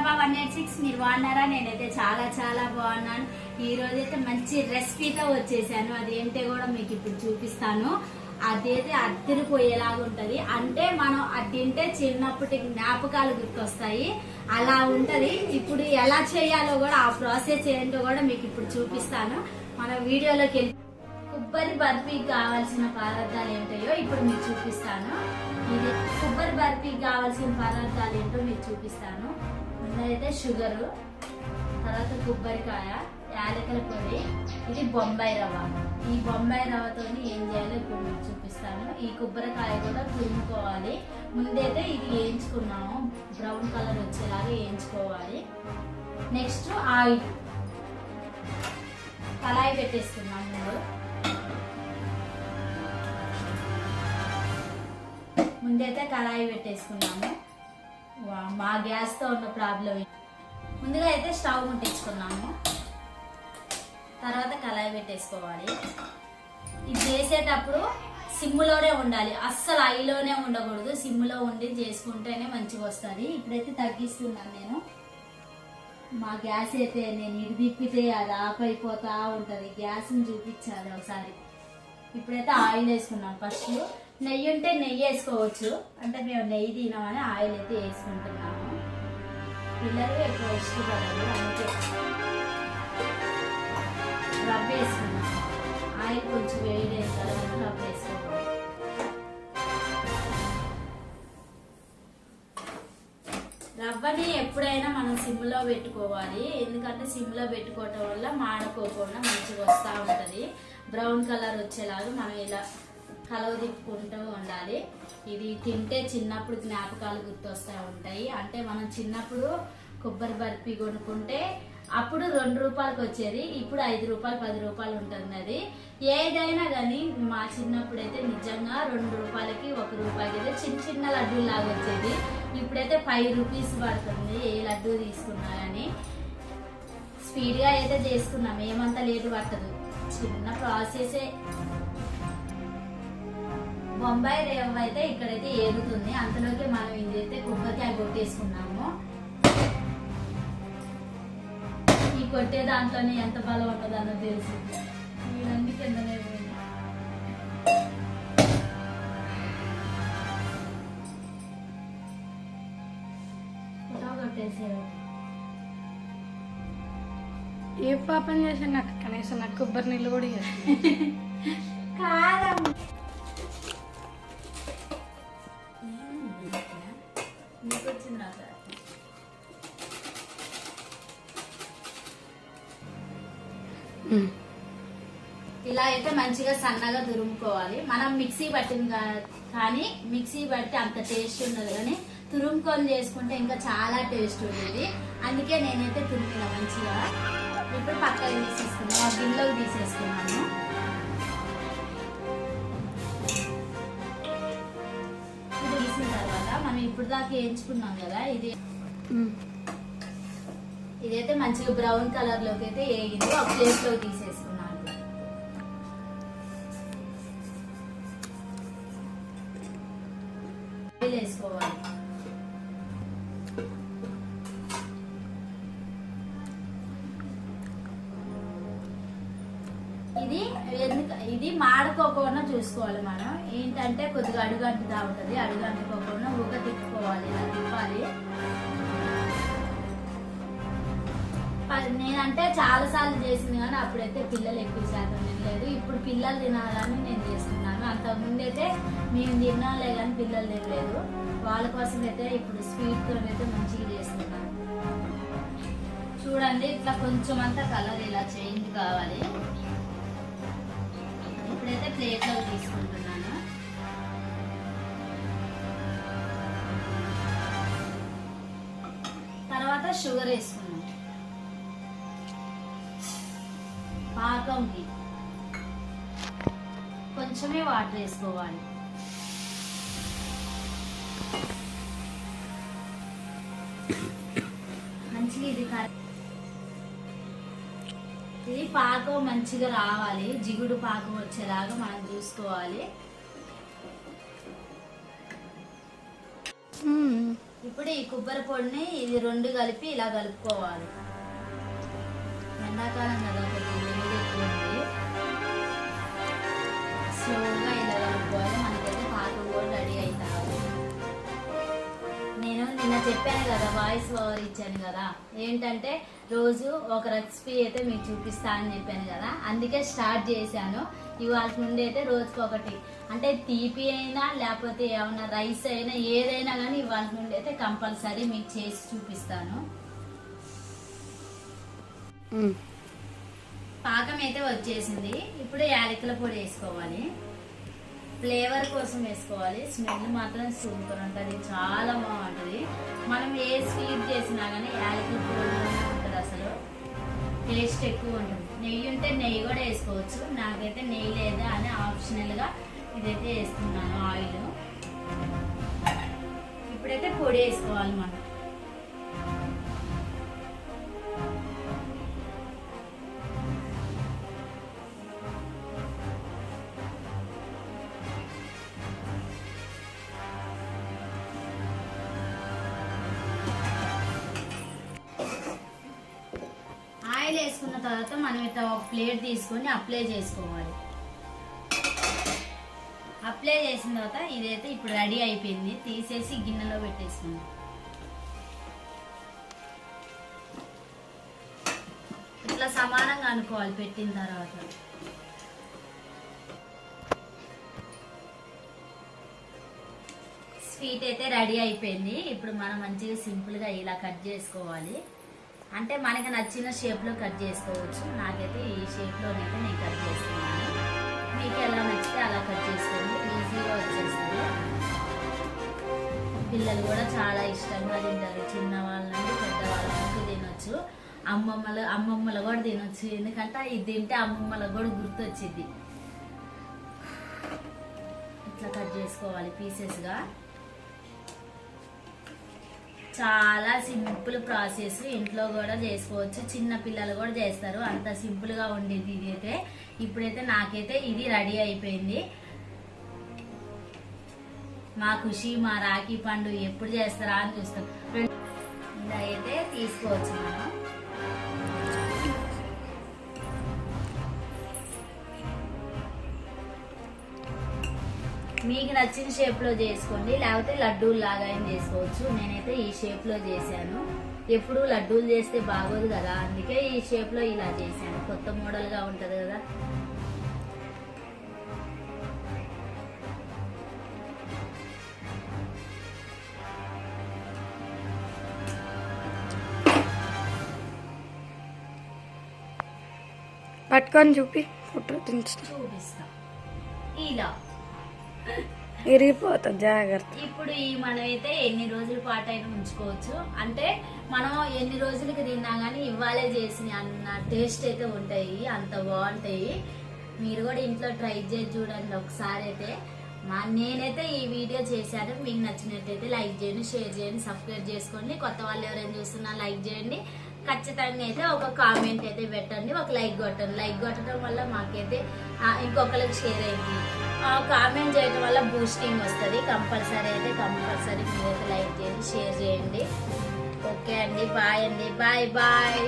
ప్రభా one eight six మీరు బాగున్నారా? నేనైతే చాలా చాలా బాగున్నాను. ఈ రోజు అయితే మంచి రెసిపీతో వచ్చేసాను. అది ఏంటో కూడా మీకు ఇప్పుడు చూపిస్తాను. అదైతే అద్దరిపోయేలాగా ఉంటుంది. అంటే మనం అది తింటే చిన్నప్పటి జ్ఞాపకాలు గుర్తొస్తాయి. అలా ఉంటుంది. ఇప్పుడు ఎలా చేయాలో కూడా ఆ ప్రాసెస్ ఏంటో కూడా మీకు ఇప్పుడు చూపిస్తాను. మన వీడియోలోకి వెళ్ళి కొబ్బరి బర్ఫీకి కావాల్సిన పదార్థాలు ఏంటో ఇప్పుడు మీకు చూపిస్తాను. ఇది కొబ్బరి బర్ఫీకి కావాల్సిన పదార్థాలు ఏంటో మీకు చూపిస్తాను. ముందైతే షుగరు తర్వాత కొబ్బరికాయ యాలకల పొడి ఇది బొంబాయి రవ్వ. ఈ బొంబాయి రవ్వతో ఏం చేయాలో ఇప్పుడు మీకు చూపిస్తాను. ఈ కొబ్బరికాయ కూడా తురుముకోవాలి. ముందైతే ఇది వేయించుకున్నాము. బ్రౌన్ కలర్ వచ్చేలాగా వేయించుకోవాలి. Next oil. కళాయి పెట్టేస్తున్నాం ముందు. ముందైతే కళాయి పెట్టేసుకున్నాము. మా గ్యాస్తో ఉన్న ప్రాబ్లం ముందుగా అయితే స్టవ్ ముట్టించుకున్నాము తర్వాత కళాయి పెట్టేసుకోవాలి. ఇది చేసేటప్పుడు సిమ్లోనే ఉండాలి. అస్సలు ఐలోనే ఉండకూడదు. సిమ్లో ఉండి చేసుకుంటేనే మంచిగా వస్తుంది. ఇప్పుడైతే తగ్గిస్తున్నాను నేను. మా గ్యాస్ అయితే నేను ఇటు తిప్పితే అది ఆఫ్ అయిపోతా ఉంటుంది. గ్యాస్ని చూపించాలి ఒకసారి. ఇప్పుడైతే ఆయిల్ వేసుకున్నాం ఫస్ట్ నెయ్యి ఉంటే నెయ్యి వేసుకోవచ్చు. అంటే మేము నెయ్యి తినామని ఆయిల్ అయితే వేసుకుంటున్నాము. పిల్లలు ఎక్కువ ఇష్టపడరు అందుకే రవ్వ ఆయిల్ కొంచెం వేయి కానీ ఎప్పుడైనా మనం సిమ్లో పెట్టుకోవాలి. ఎందుకంటే సిమ్లో పెట్టుకోవటం వల్ల మాడకోకుండా మంచిగా వస్తూ ఉంటుంది. బ్రౌన్ కలర్ వచ్చేలాగా మనం ఇలా కలవ తిప్పుకుంటూ ఉండాలి. ఇది తింటే చిన్నప్పుడు జ్ఞాపకాలు గుర్తొస్తూ ఉంటాయి. అంటే మనం చిన్నప్పుడు కొబ్బరి బర్ఫీ కొనుక్కుంటే అప్పుడు రెండు రూపాయలకి వచ్చేది ఇప్పుడు ఐదు రూపాయలు పది రూపాయలు ఉంటుంది అది ఏదైనా కానీ మా చిన్నప్పుడు అయితే నిజంగా రెండు రూపాయలకి ఒక రూపాయకి అయితే చిన్న చిన్న లడ్డూలు లాగా వచ్చేది. ఇప్పుడైతే ఫైవ్ రూపీస్ పడుతుంది ఏ లడ్డూ తీసుకున్నా కానీ స్పీడ్గా అయితే చేసుకున్నాం ఏమంతా లేటు పట్టదు. చిన్న ప్రాసెసే బొంబాయి రేవ్ అయితే ఇక్కడైతే ఏగుతుంది అంతలోకి మనం ఇదైతే కొబ్బరికాయ కొట్టేసుకున్నాము. కొట్టే దాంట్లోనే ఎంత బలం ఉన్నదన్నో తెలుసు. ఇవన్నీ కిందనే కొట్టేసారు ఏ పాపం చేశాను నాకు? కనీసం నాకు కొబ్బరి నీళ్ళు కూడా. కారం నీకు వచ్చింది నాకు ఇలా అయితే మంచిగా సన్నగా తురుముకోవాలి. మనం మిక్సీ పట్టింది కానీ మిక్సీ పట్టి అంత టేస్ట్ ఉండదు. కానీ తురుముకొని చేసుకుంటే ఇంకా చాలా టేస్ట్ ఉంటుంది అందుకే నేనైతే తురిమిన మంచిగా. ఇప్పుడు పక్కకి తీసేసుకున్నాను. ఆ గిన్నెలోకి తీసేసుకున్నాను. ఇది తీసిన తర్వాత మనం ఇప్పుడు దాకా వేయించుకున్నాం కదా ఇది. ఇదైతే మంచిగా బ్రౌన్ కలర్లోకి అయితే వేగింది ఒక ప్లేట్లో తీసేసుకున్నాను. వేసుకోవాలి. ఇది ఎందుకు? ఇది మాడుకోకుండా చూసుకోవాలి మనం. ఏంటంటే కొద్దిగా అడుగు అంటుతా అడుగంటుకోకుండా ఊక తిప్పుకోవాలి. ఇలా తిప్పాలి. నేనంటే చాలా సార్లు చేసింది కానీ అప్పుడైతే పిల్లలు ఎక్కువ శాతం తినలేదు. ఇప్పుడు పిల్లలు తినాలని నేను చేస్తున్నాను. అంతకుముందు అయితే మేము తినాలే కానీ పిల్లలు తినలేదు. వాళ్ళ కోసం అయితే ఇప్పుడు స్వీట్తో అయితే మంచిగా చేస్తున్నాను. చూడండి ఇట్లా కొంచెం అంతా కలర్ ఇలా చేంజ్ కావాలి. ఇప్పుడైతే ప్లేట్లో తీసుకుంటున్నాను. తర్వాత షుగర్ వేసుకుంటాను పాకంకి కొంచెమే వాటర్ వేసుకోవాలి. మంచిగా ఇది ఇది పాకం మంచిగా రావాలి. జిగుడు పాకం వచ్చేలాగా మనం చూసుకోవాలి. ఇప్పుడు ఈ కొబ్బరి పొడిని ఇది రెండు కలిపి ఇలా కలుపుకోవాలి. ఎండాకాలం కదా స్లోగా ఇలా మనకైతే పాకం కూడా రెడీ అవుతారు నేను నిన్న చెప్పాను కదా వాయిస్ ఓవర్ ఇచ్చాను కదా. ఏంటంటే రోజు ఒక రెసిపీ అయితే మీకు చూపిస్తా అని చెప్పాను కదా. అందుకే స్టార్ట్ చేశాను. ఇవాళ నుండి అయితే రోజుకి ఒకటి. అంటే తీపి అయినా లేకపోతే ఏమైనా రైస్ అయినా ఏదైనా కానీ ఇవాళ నుండి అయితే కంపల్సరీ మీకు చేసి చూపిస్తాను. పాకం అయితే వచ్చేసింది. ఇప్పుడు యాలకుల పొడి వేసుకోవాలి. ఫ్లేవర్ కోసం వేసుకోవాలి. స్మెల్ మాత్రం సూపర్ ఉంటుంది. చాలా బాగుంటుంది. మనం ఏ స్వీట్ చేసినా కానీ యాలకుల పొడి ఉంటుంది అసలు. టేస్ట్ ఎక్కువ ఉంటుంది. నెయ్యి ఉంటే నెయ్యి కూడా వేసుకోవచ్చు. నాకైతే నెయ్యి లేదా అని ఆప్షనల్గా ఇదైతే వేస్తున్నాను ఆయిల్. ఇప్పుడైతే పొడి వేసుకోవాలి మనం. తర్వాత మనం ఇట్లా ఒక ప్లేట్ తీసుకొని అప్లై చేసుకోవాలి. అప్లై చేసిన తర్వాత ఇదైతే ఇప్పుడు రెడీ అయిపోయింది. తీసేసి గిన్నెలో పెట్టేసుకుందాం. ఇట్లా సమానంగా అనుకోవాలి పెట్టిన తర్వాత. స్వీట్ అయితే రెడీ అయిపోయింది. ఇప్పుడు మనం మంచిగా సింపుల్గా ఇలా కట్ చేసుకోవాలి. అంటే మనకి నచ్చిన షేప్లో కట్ చేసుకోవచ్చు. నాకైతే ఈ షేప్లోనైతే నేను కట్ చేస్తున్నాను. మీకు ఎలా నచ్చితే అలా కట్ చేసుకోండి. ఈజీగా వచ్చేస్తుంది. పిల్లలు కూడా చాలా ఇష్టంగా తింటారు. చిన్నవాళ్ళ నుండి పెద్దవాళ్ళ వరకు తినొచ్చు. అమ్మమ్మలు అమ్మమ్మలు కూడా తినొచ్చు. ఎందుకంటే ఇది తింటే అమ్మమ్మలకు కూడా గుర్తొచ్చింది ఇట్లా కట్ చేసుకోవాలి పీసెస్గా చాలా సింపుల్ ప్రాసెస్ ఇంట్లో కూడా చేసుకోవచ్చు. చిన్న పిల్లలు కూడా చేస్తారు. అంత సింపుల్గా ఉండేది ఇది అయితే. ఇప్పుడైతే నాకైతే ఇది రెడీ అయిపోయింది. మా ఖుషి మా రాఖీ పండు ఎప్పుడు చేస్తారా అని చూస్తాం. ఇదైతే అయితే తీసుకోవచ్చు మనం. మీకు నచ్చిన షేప్లో చేసుకోండి. లేకపోతే లడ్డూలు లాగా అయినా చేసుకోవచ్చు. నేనైతే ఈ షేప్లో చేశాను. ఎప్పుడు లడ్డూలు చేస్తే బాగోదు కదా. అందుకే ఈ షేప్లో ఇలా చేశాను. కొత్త మోడల్గా ఉంటది కదా. పట్టుకొని చూపి ఫోటో చూపిస్తా. ఇలా. విరిగిపోతుంది జాగ్రత్త. ఇప్పుడు ఈ మనమైతే ఎన్ని రోజుల పాటు అయినా ఉంచుకోవచ్చు. అంటే మనం ఎన్ని రోజులకి తిన్నా కానీ ఇవ్వాలే చేసిన అన్న టేస్ట్ అయితే ఉంటాయి అంత బాగుంటాయి. మీరు కూడా ఇంట్లో ట్రై చేసి చూడండి ఒకసారి అయితే. మా నేనైతే ఈ వీడియో చేశాను మీకు నచ్చినట్టయితే లైక్ చేయండి షేర్ చేయండి సబ్స్క్రైబ్ చేసుకోండి. కొత్త వాళ్ళు ఎవరైనా చూస్తున్నా లైక్ చేయండి. ఖచ్చితంగా అయితే ఒక కామెంట్ అయితే పెట్టండి ఒక లైక్ కొట్టండి. లైక్ కొట్టడం వల్ల మాకైతే ఇంకొకరికి షేర్ అయింది. కామెంట్ చేయడం వల్ల బూస్టింగ్ వస్తుంది. కంపల్సరీ అయితే కంపల్సరీ మీరైతే లైక్ చేసి షేర్ చేయండి. ఓకే అండి బాయ్ అండి. Bye bye